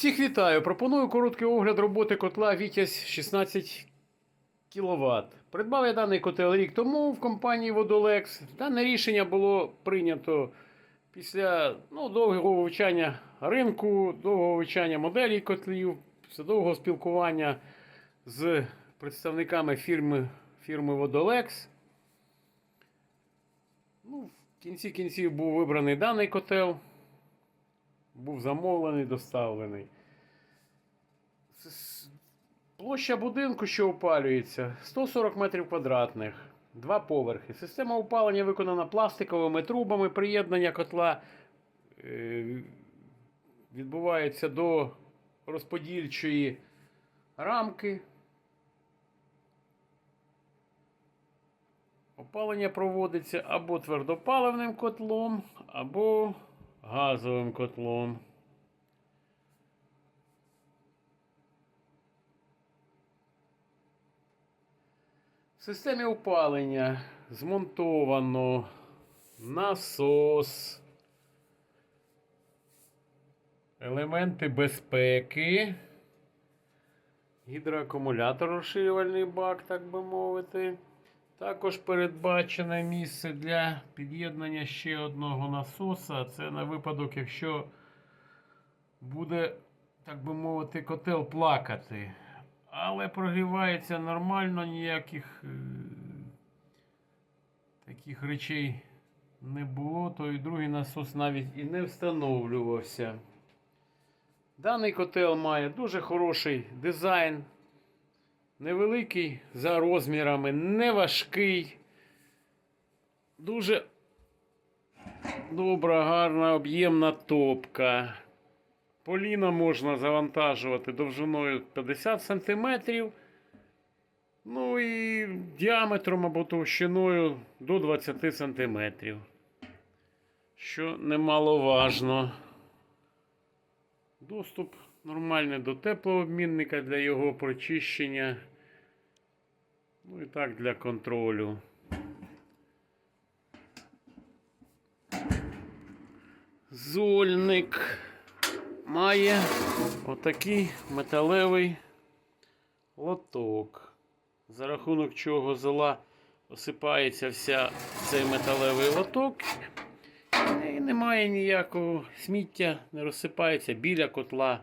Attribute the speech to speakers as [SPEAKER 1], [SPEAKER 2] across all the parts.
[SPEAKER 1] Всіх вітаю! Пропоную короткий огляд роботи котла Вітязь 16 кВт. Придбав я даний котел рік тому в компанії Vodolex. Дане рішення було прийнято після ну, довгого вивчання ринку, довгого вивчання моделей котлів, після довгого спілкування з представниками фірми, фірми Vodolex. Ну, в кінці кінців був вибраний даний котел був замовлений, доставлений. Площа будинку, що опалюється, 140 метрів квадратних, два поверхи. Система опалення виконана пластиковими трубами. Приєднання котла е, відбувається до розподільчої рамки. Опалення проводиться або твердопаливним котлом, або газовим котлом. В системі опалення змонтовано насос, елементи безпеки, гідроакумулятор розширювальний бак, так би мовити. Також передбачене місце для під'єднання ще одного насоса. Це на випадок, якщо буде, так би мовити, котел плакати. Але прогрівається нормально, ніяких е, таких речей не було, то і другий насос навіть і не встановлювався. Даний котел має дуже хороший дизайн. Невеликий за розмірами, не важкий. Дуже добра, гарна, об'ємна топка. Поліна можна завантажувати довжиною 50 см. Ну і діаметром або товщиною до 20 см. Що немаловажно. Доступ нормальний до теплообмінника для його прочищення. Ну і так для контролю. Зольник має отакий металевий лоток, за рахунок чого зола осипається вся цей металевий лоток. І немає ніякого сміття, не розсипається біля котла,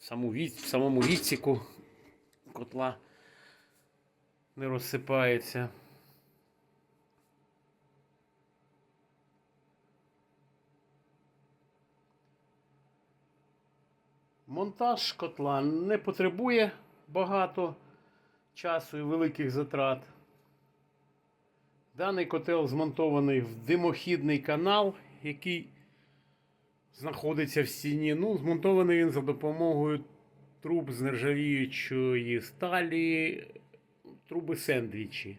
[SPEAKER 1] саму від, в самому відсіку котла не розсипається. Монтаж котла не потребує багато часу і великих затрат. Даний котел змонтований в димохідний канал, який знаходиться в стіні. Ну, змонтований він за допомогою труб з нержавіючої сталі, труби сендвічі.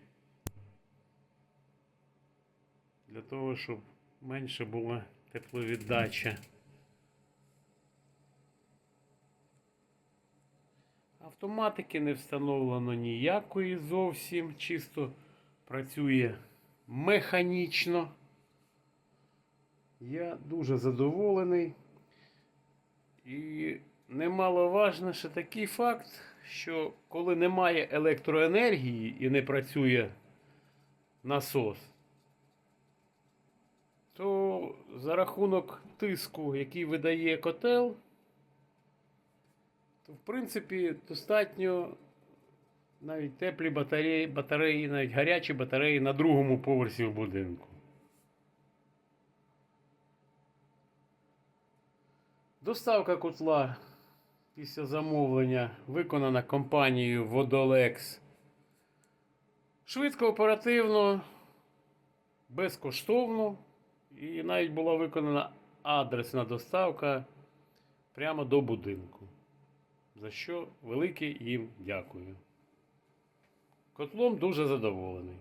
[SPEAKER 1] Для того, щоб менше була тепловіддача. Автоматики не встановлено ніякої зовсім, чисто працює механічно. Я дуже задоволений. І немаловажно ще такий факт, що коли немає електроенергії і не працює насос, то за рахунок тиску, який видає котел, то в принципі достатньо навіть теплі батареї, батареї, навіть гарячі батареї на другому поверсі в будинку. Доставка котла після замовлення виконана компанією Vodolex. Швидко, оперативно, безкоштовно. І навіть була виконана адресна доставка прямо до будинку. За що велике їм дякую. Котлом дуже задоволений.